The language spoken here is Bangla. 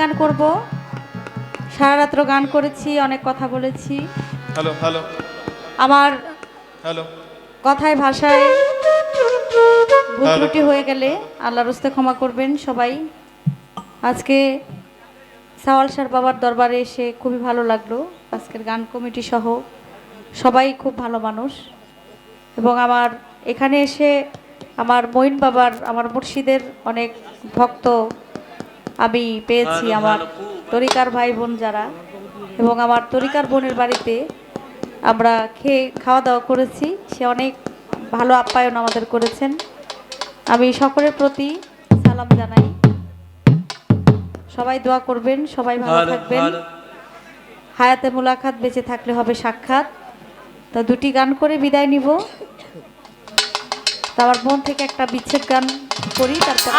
গান করব। সারা রাত্র গান করেছি অনেক কথা বলেছি। হ্যালো হ্যালো আমার হ্যালো কথায় ভাষায় ভুল ত্রুটি হয়ে গেলে আল্লাহর হস্তে ক্ষমা করবেন সবাই। আজকে সাওয়াল সার বাবার দরবারে এসে খুবই ভালো লাগল। আজকের গান কমিটি সহ সবাই খুব ভালো মানুষ। এবং আমার এখানে এসে আমার মঈন বাবার আমার মুর্শিদের অনেক ভক্ত আমি পেয়েছি আমার তরিকার ভাই বোন যারা এবং আমার তরিকার বোনের বাড়িতে আমরা খেয়ে খাওয়া দাওয়া করেছি। সে অনেক ভালো আপ্যায়ন আমাদের করেছেন। আমি সকলের প্রতি সালাম জানাই। সবাই দোয়া করবেন সবাই ভালো থাকবেন। হায়াতে মোলাকাত বেঁচে থাকলে হবে সাক্ষাৎ। তা দুটি গান করে বিদায় নিব। তা আমার মন থেকে একটা বিচ্ছেদ গান করি তারপর